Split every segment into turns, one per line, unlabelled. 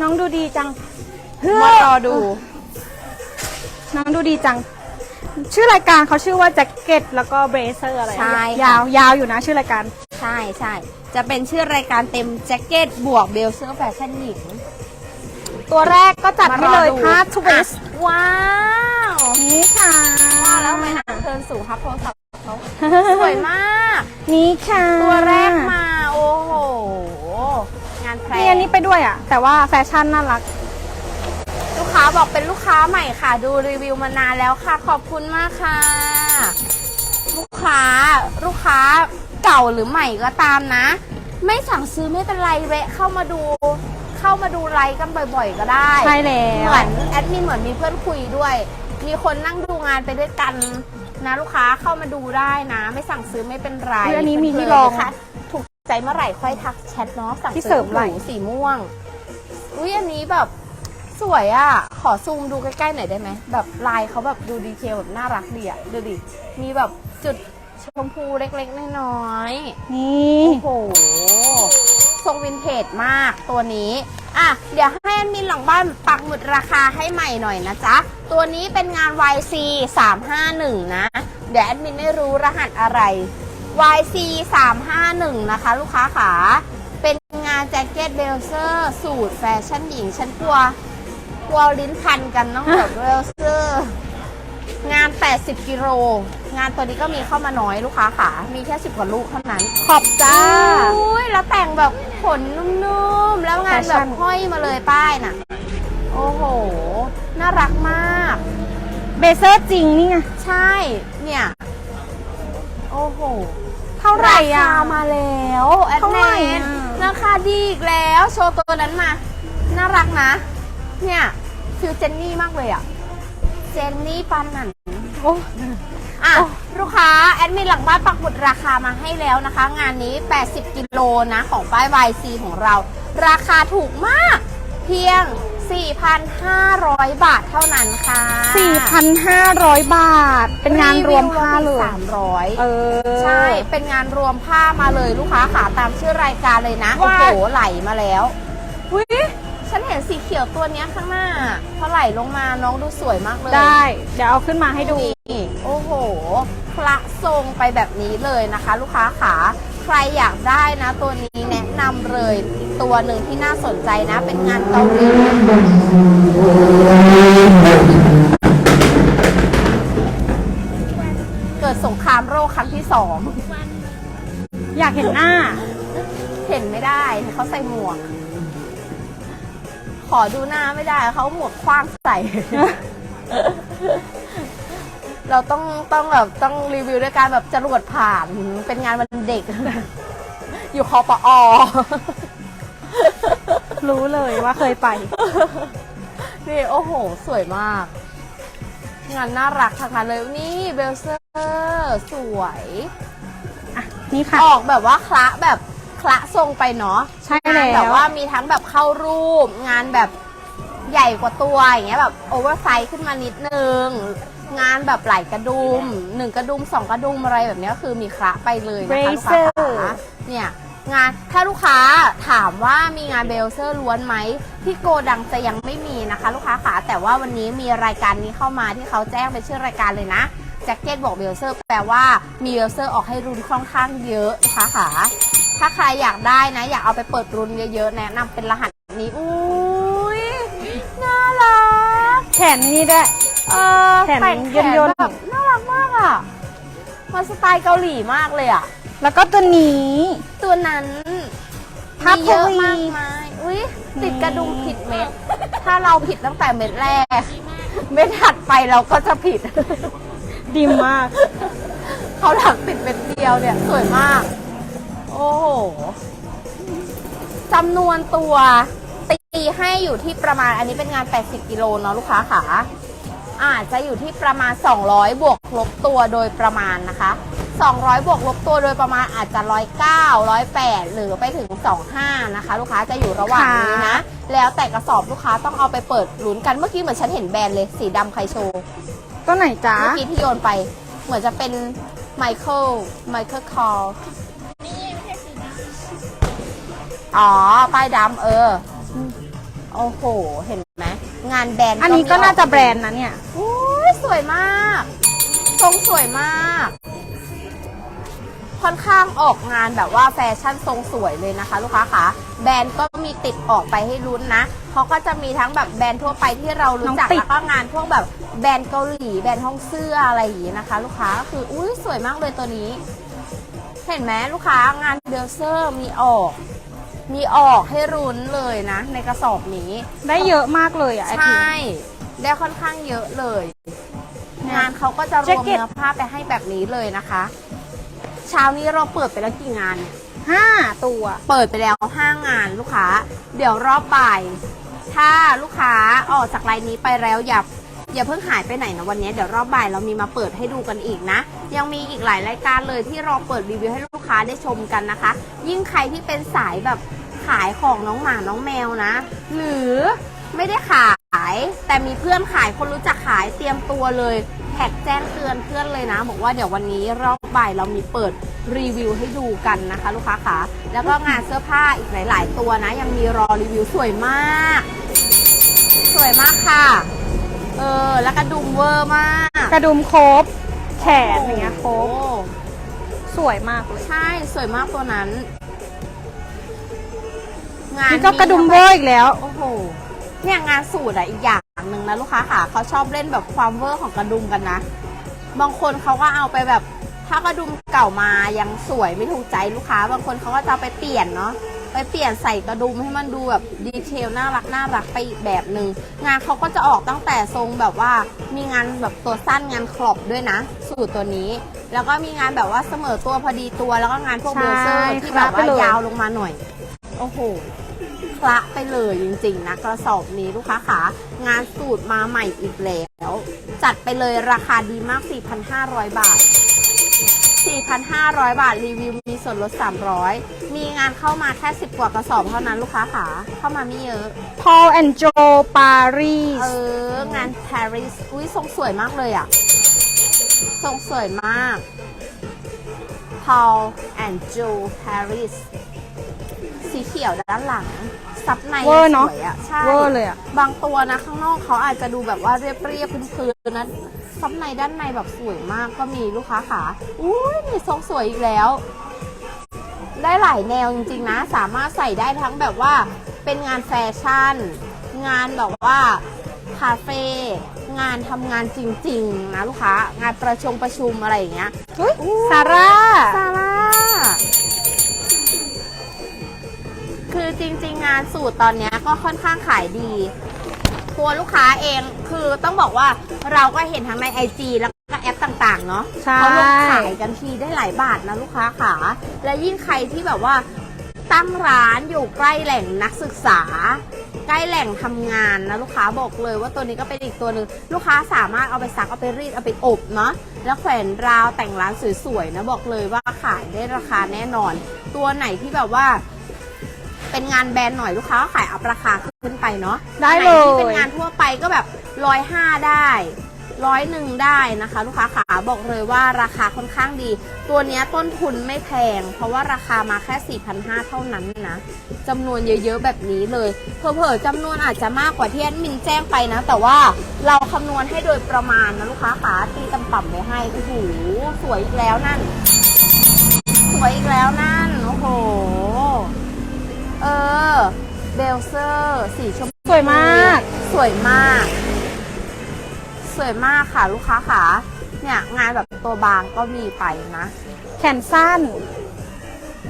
น้องดูดีจัง
มารอดู
น้องดูดีจัง ชื่อรายการเขาชื่อว่าแจ็คเก็ตแล้วก็เบรเซอร์อะไร
ใช่ค่ะ
ยาวยาวอยู่นะชื่อรายการ
ใช่ใช่จะเป็นชื่อรายการเต็มแจ็คเก็ตบวกเบลเซอร์แฟชั่นหญิง
ตัวแรกก็จัดให้เลย
มารอดู
ผ้าทวิส
ว้าว
นี่ค่ะ
ว้าวแล้วทำไมนางเทินสูงครับโทรศัพท์เขาสวยมาก
นี่ค่ะ
ตัวแรกมาโอ้โห งานแพร
นี่อันนี้ไปด้วยอะ แต่ว่าแฟชั่นน่ารัก
ลูกค้าบอกเป็นลูกค้าใหม่ค่ะ ดูรีวิวมานานแล้วค่ะ ขอบคุณมากค่ะ ลูกค้าลูกค้าเก่าหรือใหม่ก็ตามนะ ไม่สั่งซื้อไม่เป็นไรแวะเข้ามาดู เข้ามาดูไลฟ์กันบ่อย ๆ ก็ได้
ใช่แล้ว
เหมือนแอดมินเหมือนมีเพื่อนคุยด้วย มีคนนั่งดูงานไปด้วยกันนะลูกค้าเข้ามาดูได้นะ ไม่สั่งซื้อไม่เป็นไร
อุ๊ยอันนี้มีที่
เพ
ร
ลิ
อง
ๆนะคะถูก ใจเมื่อไหร่ค่อยทักแชทเนาะสั่ง
ที่
ซื้อ
เสริมไหล่
หนูสีม่วง อุ้ยอันนี้แบบสวยอะ่ะ ขอซูมดูใกล้ๆหน่อยได้ไหมแบบลายเขาแบบดูดีเทลแบบน่ารักดีอะ่ะดูดิ มีแบบจุดชมพูเล็กๆน้อยๆ
นี่
โอ้โห ทรงวินเทจมากตัวนี้ อะ เดี๋ยวให้แอดมินหลังบ้านปักหมุดราคาให้ใหม่หน่อยนะจ๊ะ ตัวนี้เป็นงาน YC 351 นะ เดี๋ยวแอดมินไม่รู้รหัสอะไร YC 351นะคะ ลูกค้าขาเป็นงานแจ็คเก็ตเบลเซอร์ สูตรแฟชั่นหญิง ฉันกลัว กลัวลิ้นพันกันต้องแบบเบลเซอร์ งาน 80 กิโล งานตัวนี้ก็มีเข้ามาน้อยลูกค้าขามีแค่ 10 กว่าลูกเท่านั้น
ขอบจ้า
อุ้ยแล้วแต่งแบบขนนุ่มๆ แล้วงาน
แฟ
แบ
ชั่
บ
น
ห้อยมาเลยป้ายน่ะ โอ้โห น่ารักมาก
เบเซอร์จริงนี่ไง
ใช่ เนี่ย โอ้โห
เท่าไหร่อะ
ราคามาแล้วแอด
เท่า
แม
ไหร่
น
อะ
ราคาดีอีกแล้วโชว์ตัวนั้นมา น่ารักนะ เนี่ยฟิลเจนนี่มากเลยอะ เจนนี่ปันนัน
โอ้
อะลูกค้า แอดมินหลังบ้านปักหมุดราคามาให้แล้วนะคะ งานนี้ 80 กิโลนะ ของป้าย YC ของเรา ราคาถูกมาก เพียง 4,500 บาทเท่านั้นค่ะ
4,500 บาท เป็นงานรวมผ้าเลย
สามร้อย
เออ
ใช่ เป็นงานรวมผ้ามาเลยลูกค้าขาตามชื่อรายการเลยนะ โอ้
ว้า
โห
ย
ไหลมาแล้ว
อุ๊ย
ฉันเห็นสีเขียวตัวเนี้ยข้างหน้าพอไหลลงมาน้องดูสวยมากเลย
ได้ เดี๋ยวเอาขึ้นมาให้ดู
นี่โอ้โหพระทรงไปแบบนี้เลยนะคะ ลูกค้าขา ใครอยากได้นะตัวนี้แนะนำเลยอีกตัวหนึ่งที่น่าสนใจนะ เป็นงานเกาหลีเกิดสงครามโรคครั้งที่สอง
อยากเห็นหน้า
เห็นไม่ได้เขาใส่หมวก ขอดูหน้าไม่ได้เขาหมวกคว้างใส่ เราต้องต้องแบบต้องรีวิวด้วยการแบบจรวดผ่านเป็นงานวันเด็ก อยู่คอปอ
รู้เลยว่าเคยไป
นี่โอ้โห สวยมาก งานน่ารักทั้งนั้นเลยนี่เบลเซอร์สวย
อะนี่ค่ะ
ออกแบบว่าคละแบบคละทรงไปเนาะ
ใช่
งาน
แล้
แบบ
ว
ว่ามีทั้งแบบเข้ารูป งานแบบ ใหญ่กว่าตัวอย่างเงี้ยแบบโอเวอร์ไซส์ขึ้นมานิดนึง งานแบบหลายกระดุมหนึ่งกระดุมสองกระดุมอะไรแบบเนี้ยคือมีคละไปเลยนะคะลูกค้า
Blazer
ขาเนี่ยงานถ้าลูกค้าถามว่ามีงานเบลเซอร์ล้วนไหมที่โกดังจะยังไม่มีนะคะ ลูกค้าขาแต่ว่าวันนี้มีรายการนี้เข้ามาที่เขาแจ้งเป็นชื่อรายการเลยนะแจ็คเก็ตบอกเบลเซอร์แปลว่ามีเบลเซอร์ออกให้รุ่นค่อนข้างเยอะนะคะขาถ้าใครอยากได้นะ อยากเอาไปเปิดรุ่นเยอะๆแนะนำเป็นรหัสนี้อุ้ยน่ารัก
แขนนี่ได้วย
เออ
แขน
แต่งแขน
ย่นๆ
แบบน่ารักมากอะ มันสไตล์เกาหลีมากเลยอะ
แล้วก็ตัวนี้
ตัวนั้น
ทับ
มีเยอะ
ทวี
มากมายอุ้ยติดกระดุมผิดเม็ด ถ้าเราผิดตั้งแต่เม็ดแรก เม็ดถัดไปเราก็จะผิด
ดีมาก
เขาหลังติดเม็ดเดียวเนี่ย สวยมาก โอ้โหจำนวนตัว ตีให้อยู่ที่ประมาณอันนี้เป็นงาน 80 กิโลเนาะลูกค้าขาอาจจะอยู่ที่ประมาณ 200 บวกลบตัวโดยประมาณนะคะ 200 บวกลบตัวโดยประมาณอาจจะ 109 108 หรือไปถึง 25 นะคะ ลูกค้าจะอยู่ระหว่างนี้นะ แล้วแต่กระสอบลูกค้าต้องเอาไปเปิดลุ้นกันเมื่อกี้เหมือนฉันเห็นแบรนด์เลยสีดำใครโชว์
ตัวไหนจ๊ะ
เมื่อกี้ที่โยนไป เหมือนจะเป็นไมเคิลไมเคิลคอลอ๋อ ป้ายดำเออ โอ้โห เห็นไหมงานแบรนด์
อันนี้ก็
มี
น่าจะแบรนด์นะเนี่ย
โอ้ยสวยมาก ทรงสวยมาก ค่อนข้างออกงานแบบว่าแฟชั่นทรงสวยเลยนะคะ ลูกค้าคะแบรนด์ก็มีติดออกไปให้ลุ้นนะเขาก็จะมีทั้งแบบแบรนด์ทั่วไปที่เรารู้จัก
น้องติด
แล้วก็งานพวกแบบแบรนด์เกาหลีแบรนด์ห้องเสื้ออะไรอย่างนี้นะคะ ลูกค้าก็คืออุ้ยสวยมากเลยตัวนี้ เห็นไหมลูกค้างานเบลเซอร์มีออก มีออกให้รุ้นเลยนะ ในกระสอบนี้
ได้เยอะมากเลยอะไอ
ใช
พี่
ได้ค่อนข้างเยอะเลย
เนี่ย
งานเขาก็จะรวม
แจ็คเก็ต
เนื้อผ้าไปให้แบบนี้เลยนะคะ เช้านี้เราเปิดไปแล้วกี่งานเนี่ย
ห้าตัว
เปิดไปแล้ว 5 งานลูกค้า เดี๋ยวรอบบ่าย ถ้าลูกค้าออกจากไลน์นี้ไปแล้วอย่าอย่าเพิ่งหายไปไหนนะวันนี้ เดี๋ยวรอบบ่ายเรามีมาเปิดให้ดูกันอีกนะ ยังมีอีกหลายรายการเลยที่รอเปิดรีวิวให้ลูกค้าได้ชมกันนะคะ ยิ่งใครที่เป็นสายแบบขายของน้องหมาน้องแมวนะ หรือไม่ได้ขาย แต่มีเพื่อนขายคนรู้จักขายเตรียมตัวเลยแท็กแจ้งเตือนเพื่อนเลยนะ บอกว่าเดี๋ยววันนี้รอบบ่ายเรามีเปิดรีวิวให้ดูกันนะคะ ลูกค้าขาแล้วก็งานเสื้อผ้าอีกหลาย ๆ ตัวนะ ยังมีรอรีวิวสวยมาก สวยมากค่ะ เออ แล้วกระดุมเวอร์มาก
กระดุมโครบ ขนอย่างเงี้ยโคร
โอ้
บสวยมากเลย
ใช่ สวยมากตัวนั้น งาน
นี่ก็กระดุมเวอร์อีกแล้ว
โอ้โห เนี่ยงานสูตรอะอีกอย่างหนึ่งนะลูกค้าค่ะเขาชอบเล่นแบบความเวอร์ของกระดุมกันนะ บางคนเขาก็เอาไปแบบ ถ้ากระดุมเก่ามายังสวยไม่ถูกใจลูกค้า บางคนเขาก็จะเอาไปเปลี่ยนเนาะ ไปเปลี่ยนใส่กระดุมให้มันดูแบบดีเทลน่ารักน่ารักไปอีกแบบหนึ่งงานเขาก็จะออกตั้งแต่ทรงแบบว่ามีงานแบบตัวสั้นงานครอบด้วยนะ สูตรตัวนี้ แล้วก็มีงานแบบว่าเสมอตัวพอดีตัว แล้วก็งานพวก
ใช่
เบลเซอร์ที่แบบ
คละไป
ว่า
เลย
ยาวลงมาหน่อย โอ้โหคละไปเลยจริงๆนะกระสอบนี้ลูกค้าขางานสูตรมาใหม่อีกแล้ว จัดไปเลยราคาดีมาก 4,500 บาท 4,500 บาทรีวิวมีส่วนลด 300 มีงานเข้ามาแค่ 10 กว่ากระสอบเท่านั้นลูกค้าขาเข้ามาไม่เยอะ
Paul and Joe Paris
เออ งาน Paris อุ้ยทรงสวยมากเลยอะทรงสวยมาก Paul and Joe Paris สีเขียวด้านหลัง ซับใน
เวอร์เนอะ
สวยอะใช่
เวอร์เลยอะ
บางตัวนะข้างนอกเขาอาจจะดูแบบว่าเรียบเรียบๆพื้นๆนะซับในด้านในแบบสวยมากก็มีลูกค้าขาอุ้ยมีทรงสวยอีกแล้ว ได้หลายแนวจริงๆนะ สามารถใส่ได้ทั้งแบบว่าเป็นงานแฟชั่น งานแบบว่าคาเฟ่งานทำงานจริงๆนะลูกค้างานประชงประชุมอะไรอย่างเงี้ย
เฮ้ย ซาร่า
ซาร่าคือ จริง ๆ งานสูตรตอนเนี้ยก็ค่อนข้างขายดีตัวลูกค้าเองคือต้องบอกว่าเราก็เห็นทั้งใน IG แล้วก็แอปต่างๆ เนาะ
ใช่
เขาลงขายกันทีได้หลายบาทนะลูกค้าขาและยิ่งใครที่แบบว่าตั้งร้านอยู่ใกล้แหล่งนักศึกษา ใกล้แหล่งทำงานนะลูกค้าบอกเลยว่าตัวนี้ก็เป็นอีกตัวหนึ่งลูกค้าสามารถเอาไปซักเอาไปรีดเอาไปอบเนาะแล้วแขวนราวแต่งร้านสวยๆนะบอกเลยว่าขายได้ราคาแน่นอน ตัวไหนที่แบบว่า เป็นงานแบรนด์หน่อยลูกค้าก็ขายอัพราคาขึ้นไปเนาะ
ได้
อันหน
เลย
ที่เป็นงานทั่วไปก็แบบร้อยห้าได้ร้อยหนึ่งได้นะคะ ลูกค้าขาบอกเลยว่าราคาค่อนข้างดี ตัวเนี้ยต้นทุนไม่แพง เพราะว่าราคามาแค่ 4,500 เท่านั้นนะจำนวนเยอะๆแบบนี้เลยเผลอๆจำนวนอาจจะมากกว่าที่แอดมินแจ้งไปนะ แต่ว่าเราคำนวณให้โดยประมาณนะลูกค้าขาตีต่ำๆไว้ให้โอ้โหสวยอีกแล้วนั่น สวยอีกแล้วนั่นโอ้โห เออ เบลเซอร์สีชมพู
สวยมาก
สวยมาก สวยมากค่ะลูกค้าขาเนี่ยงานแบบตัวบางก็มีไปนะ
แขนสั้น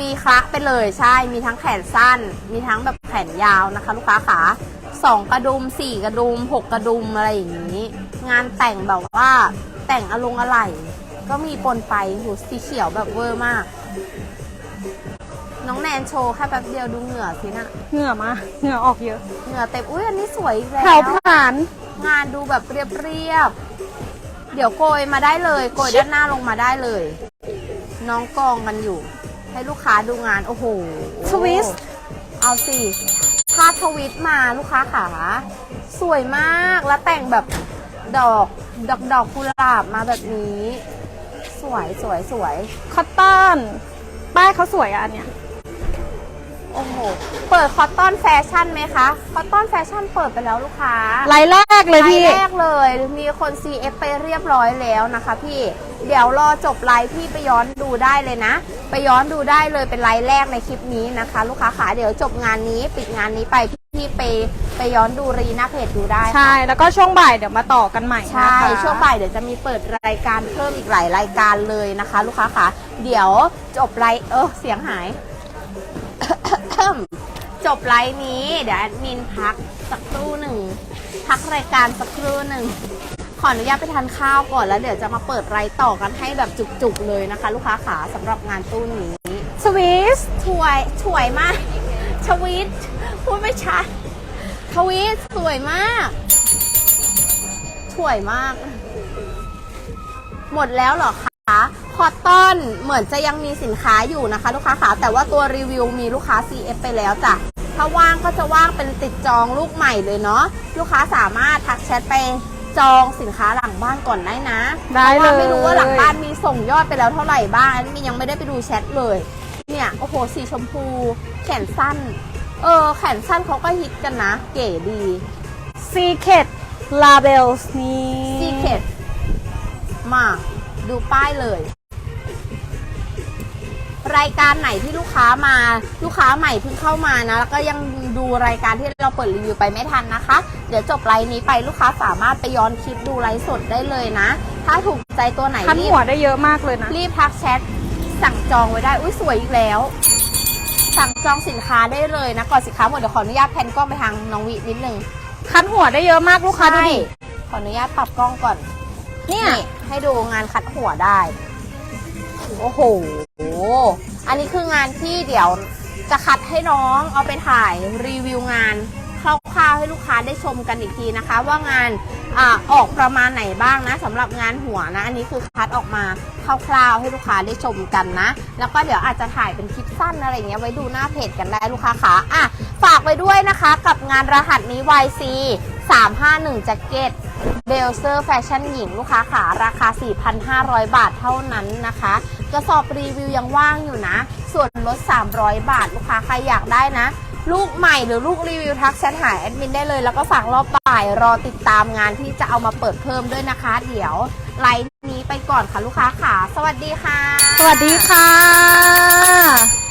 มีคละไปเลยใช่ มีทั้งแขนสั้น มีทั้งแบบแขนยาวนะคะ ลูกค้าขาสองกระดุมสี่กระดุมหกกระดุมอะไรอย่างนี้ งานแต่งแบบว่าแต่งอลงอะไร ก็มีปนไปหูสีเขียวแบบเวอร์มาก น้องแนนโชว์แค่แป๊บเดียวดูเหงื่อสินะ
เหงื่อมาเหงื่อออกเยอะ
เหงื่อเต็มอุ้ยอันนี้สวยอีกแล้ว
เผาผลาญ
งานดูแบบเรียบๆเดี๋ยวโกยมาได้เลยโกยด้านหน้าลงมาได้เลย น้องกองกันอยู่ ให้ลูกค้าดูงานโอ้โห
ทวิสต์
เอาสิถ้าทวิตมาลูกค้าขาสวยมากแล้วแต่งแบบดอกดอกดอกกุหลาบมาแบบนี้ สวยสวยสวย
คอตตอนป้ายเขาสวยอะอันเนี้ย
โอ้โห เปิดคอตตอนแฟชั่นไหมคะ คอตตอนแฟชั่นเปิดไปแล้วลูกค้า
ไลน์แรกเลยพี่
ไลน์แรกเลย มีคน CF ไปเรียบร้อยแล้วนะคะพี่ เดี๋ยวรอจบไลฟ์พี่ไปย้อนดูได้เลยนะ ไปย้อนดูได้เลยเป็นไลฟ์แรกในคลิปนี้นะคะ ลูกค้าขาเดี๋ยวจบงานนี้ปิดงานนี้ไปพี่ไปไปย้อนดูรีหน้าเพจดูได้ค่ะ
ใช่ แล้วก็ช่วงบ่ายเดี๋ยวมาต่อกันใหม่นะคะ
ใช่ ช่วงบ่ายเดี๋ยวจะมีเปิดรายการเพิ่มอีกหลายรายการเลยนะคะ ลูกค้าคะเดี๋ยวจบไลฟ์เออเสียงหาย จบไลฟ์นี้ เดี๋ยวแอดมินพักสักครู่หนึ่ง พักรายการสักครู่หนึ่ง ขออนุญาตไปทานข้าวก่อนแล้วเดี๋ยวจะมาเปิดไลฟ์ต่อกันให้แบบจุกๆเลยนะคะ ลูกค้าขาสำหรับงานตู้นี้
สวิส
ถวยถวยมากทวีตพูดไม่ชัดทวีตสวยมากถวยมาก หมดแล้วเหรอคะ คอตตอนเหมือนจะยังมีสินค้าอยู่นะคะ ลูกค้าขาแต่ว่าตัวรีวิวมีลูกค้า CF ไปแล้วจ้ะถ้าว่างก็จะว่างเป็นติดจองลูกใหม่เลยเนาะลูกค้าสามารถทักแชทไปจองสินค้าหลังบ้านก่อนได้นะ
ได้
เพราะ
เล
ว่ายไม่รู้ว่าหลังบ้านมีส่งยอดไปแล้วเท่าไหร่บ้างอันนี้ยังไม่ได้ไปดูแชทเลย เนี่ยโอ้โหสีชมพู แขนสั้น เออแขนสั้นเขาก็ฮิตกันนะ เก๋ดี
ซีเคดลาเบลส์นี่
ซีเคดมา ดูป้ายเลย รายการไหนที่ลูกค้ามา ลูกค้าใหม่เพิ่งเข้ามานะ แล้วก็ยังดูรายการที่เราเปิดรีวิวไปไม่ทันนะคะ เดี๋ยวจบไลน์นี้ไปลูกค้าสามารถไปย้อนคลิปดูไลฟ์สดได้เลยนะ ถ้าถูกใจตัวไหน
คัน
รี
หัว
บ
ได้เยอะมากเลยนะ
รีบทักแชทสั่งจองไว้ได้ อุ้ยสวยอีกแล้ว สั่งจองสินค้าได้เลยนะ ก่อนสินค้าหมดเดี๋ยวขออนุญาตแพนกล้องไปทางน้องวินิดนึง
คันหัวได้เยอะมากลูกค้าดูดิ
ใช่ขออนุญาตปรับกล้องก่อน
เนี่ย
ให้ดูงานคัดหัวได้ โอ้โห อันนี้คืองานที่เดี๋ยวจะคัดให้น้องเอาไปถ่ายรีวิวงานคร่าวๆให้ลูกค้าได้ชมกันอีกทีนะคะ ว่างานอออกประมาณไหนบ้างนะสำหรับงานหัวนะ อันนี้คือคัดออกมาคร่าวๆให้ลูกค้าได้ชมกันนะ แล้วก็เดี๋ยวอาจจะถ่ายเป็นคลิปสั้นอะไรเงี้ยไว้ดูหน้าเพจกันได้ลูกค้าขาอะฝากไปด้วยนะคะ กับงานรหัสนี้ YC 351แจ็คเก็ตเบลเซอร์แฟชั่นหญิงลูกค้าขาราคา 4,500 บาทเท่านั้นนะคะ กระสอบรีวิวยังว่างอยู่นะ ส่วนลด 300 บาทลูกค้าใครอยากได้นะ ลูกใหม่หรือลูกรีวิวทักแชทหาแอดมินได้เลย แล้วก็ฝากรอบบ่ายรอติดตามงานที่จะเอามาเปิดเพิ่มด้วยนะคะ เดี๋ยวไลน์นี้ไปก่อนค่ะลูกค้าขาสวัสดีค่ะ
สวัสดีค่ะ